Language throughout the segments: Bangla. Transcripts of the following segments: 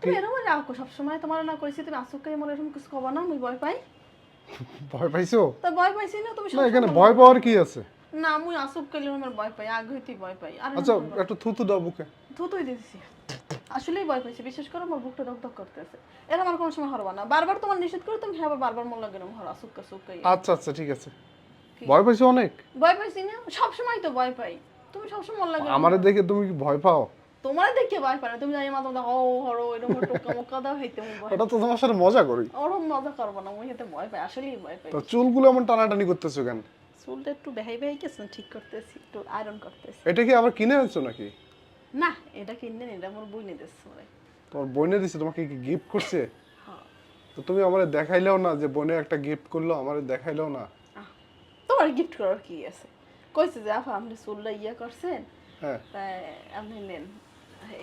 তুমি এরকম রাখো সবসময় তোমার না কইছি তুমি আসুককে মনে এরকম কিছু কবা না ভয় পাই। ভয় পাইছো? তা ভয় পাইছি না তুমি না এখানে ভয় পাওয়ার কি আছে? না আমি আসুককে আমার ভয় পাই ভয় পাই আর আচ্ছা একটু থুতু দাও বুকে। থুতুই আসলেই ভয় পাইছি বিশেষ করে আমার বুকটা ধক ধক করতেছে। এর আমার কোনো সময় হরবা না। বারবার তোমার নিষেধ করে তুমি আবার বারবার মন লাগে হর আসুক্কা সুক্কা আচ্ছা আচ্ছা ঠিক আছে। ভয় পাইছো অনেক। ভয় পাইছি না সবসময় তো ভয় পাই। তুমি সবসময় মন লাগে আমারে দেখে তুমি কি ভয় পাও? তোমার দেখে ভয় না। তুমি জানি মাথা ও হরো এরকম টোকা মোকা দাও হইতে ভয় ওটা তো তোমার সাথে মজা করি। ওরম মজা করব না মুই এতে ভয় পাই আসলেই ভয় পাই। তো চুলগুলো এমন টানাটানি করতেছো কেন? চুলটা একটু বেহাই বেহাই গেছে ঠিক করতেছি একটু আয়রন করতেছি। এটা কি আবার কিনে আনছো নাকি? না এটা কিনে নি এটা আমার বই নিয়ে দিচ্ছে মানে তোমার বোনে দিছে তোমাকে কি গিফট করছে? হ্যাঁ। তো তুমি আমারে দেখাইলেও না যে বোনে একটা গিফট করল আমারে দেখাইলেও না। তোমার গিফট করার কি আছে? কইছে যে আপা আপনি চুলটা ইয়ে করছেন? হ্যাঁ। তাই আপনি নেন।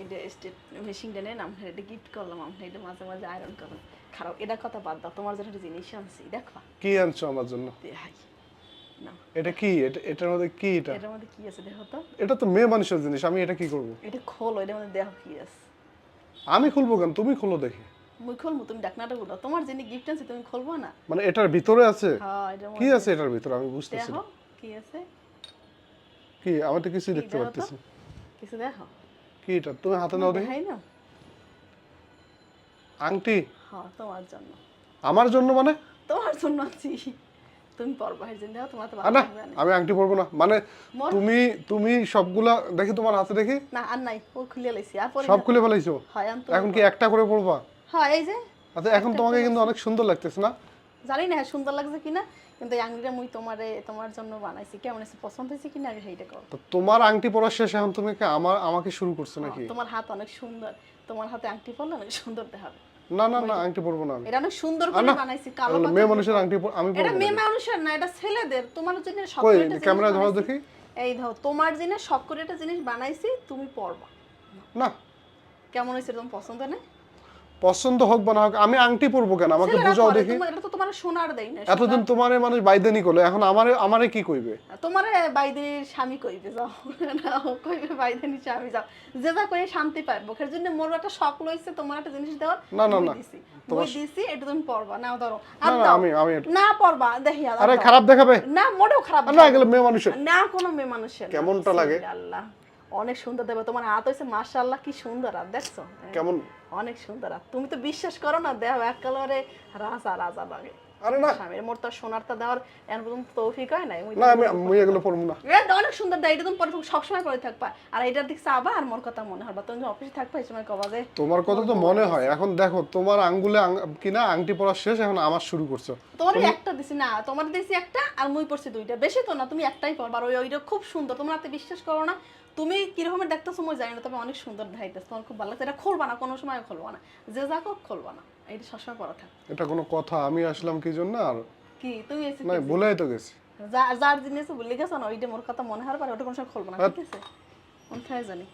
এটা স্টেট মেশিনটা নেন আমি এটা গিফট করলাম আপনি এটা মাঝে মাঝে আয়রন করেন খারাপ এটা কথা বাদ দাও তোমার জন্য একটা জিনিস আনছি দেখো কি আনছো আমার জন্য? এটা কি? এটা এটার মধ্যে কি এটা? এটার মধ্যে কি আছে দেখো তো? এটা তো মেয়ে মানুষের জিনিস আমি এটা কি করব? এটা খোলো এটার মধ্যে দেখো কি আছে। আমি খুলবো কেন? তুমি খুলো দেখি। মুই খুলবো তুমি ডাকনাটা গুলো তোমার যিনি গিফট আছে তুমি খুলবো না? মানে এটার ভিতরে আছে? হ্যাঁ এটার কি আছে এটার ভিতরে? আমি বুঝতেছি দেখো কি আছে? কি? আমি তো কিছুই দেখতে দেখো পারতেছি কিছু দেখো। কি এটা তুমি হাতে নাও দেখি। দেখাই না? আংটি? হ্যাঁ তোমার জন্য। আমার জন্য মানে? তোমার জন্য আনছি তুমি পরবা হের দেখো তোমার তো ভালো না। আমি আংটি পরবো না। মানে তুমি তুমি সবগুলা দেখি তোমার হাতে দেখি? না আর নাই ও খুলে লাইছি আর পরে সব খুলে ফেলাইছো? হয় এখন কি একটা করে পড়বা হ্যাঁ এই যে আচ্ছা এখন তোমাকে কিন্তু অনেক সুন্দর লাগতেছে না? জানি না সুন্দর লাগছে কিনা কিন্তু এই আংটিটা মুই তোমারে তোমার জন্য বানাইছি। কেমন আছে পছন্দ হয়েছে কিনা আগে সেইটা কর তো তোমার আংটি পরার শেষ এখন তুমি কি আমার আমাকে শুরু করছ নাকি? তোমার হাত অনেক সুন্দর। তোমার হাতে আংটি পরলে অনেক সুন্দর দেখাবে। না না না আংটি পরবো না এটা অনেক সুন্দর করে বানাইছি কালো মেয়ে মানুষের আংটি আমি এটা মেয়ে মানুষের না এটা ছেলেদের। তোমার জন্য সব ক্যামেরা ধরো দেখি। এই ধরো তোমার জন্য সব করে একটা জিনিস বানাইছি তুমি পরবা। না। কেমন হয়েছে তোমার পছন্দ না? পছন্দ হোক বা না হোক আমি আংটি পরবো কেন? আমাকে বুঝাও দেখি। এটা তো তোমার সোনার দেই না এতদিন তোমারে মানুষ বাইদানি করল এখন আমারে আমারে কি কইবে? তোমার বাইদের স্বামী কইবে যাও। না কইবে বাইদানি স্বামী যাও। যে যা কই শান্তি পায় বুকের জন্য মোর একটা শখ লইছে তোমার একটা জিনিস দেওয়ার। না, না, না। দিছি। দিছি এটা তুমি পড়বা নাও ধরো। আর না না দাও। আমি আমি না পড়বা দেখি আরে খারাপ দেখাবে? না মোটেও খারাপ না এগুলো মেয়ে মানুষের। না কোনো মেয়ে মানুষের। কেমনটা লাগে? আল্লাহ। অনেক সুন্দর দেবে তোমার হাত হয়েছে মাশাল্লাহ কি সুন্দর আর দেখছ? কেমন? অনেক সুন্দর আর তুমি তো বিশ্বাস করো না দেহ এক কালারে রাজা রাজা লাগে। আরে না। স্বামীর মোর তো সোনারটা দেওয়ার পর্যন্ত তৌফিক হয় নাই না আমি আমি এগুলো পরবো না। এটা অনেক সুন্দর এটা তুমি পরে তুমি সবসময় পরে থাকবা। আর দিক চাবা আর মোর কথা মনে তুমি অফিসে থাকবা এই সময় কবা যে তোমার কথা তো মনে হয়। এখন দেখো তোমার আঙ্গুলে কিনা আংটি পরা শেষ এখন আমার শুরু করছ। একটা দিছি না তোমার দিছি একটা আর মুই পড়ছি দুইটা। বেশি তো না তুমি একটাই পড়বা আর ওই ওইটা খুব সুন্দর। তোমরা এত বিশ্বাস করো না তুমি কিরকমের দেখতেছো মই জানি না তবে অনেক সুন্দর দেখাইতেছো তোমার খুব ভালো লাগছে। এটা খুলবা না কোনো সময় খুলবা না। যে যা খুলবা না। এটা সবসময় পড়া থাকে এটা কোনো কথা আমি আসলাম কি জন্য আর? কি তুই এসে না ভুলেই তো গেছি। যা- যার জিনিস ভুলে গেছো না? ওইটা মোর কথা মনে হওয়ার পরে ওটা কোনো সময় খুলবো না ঠিক আছে? কোনটাই জানি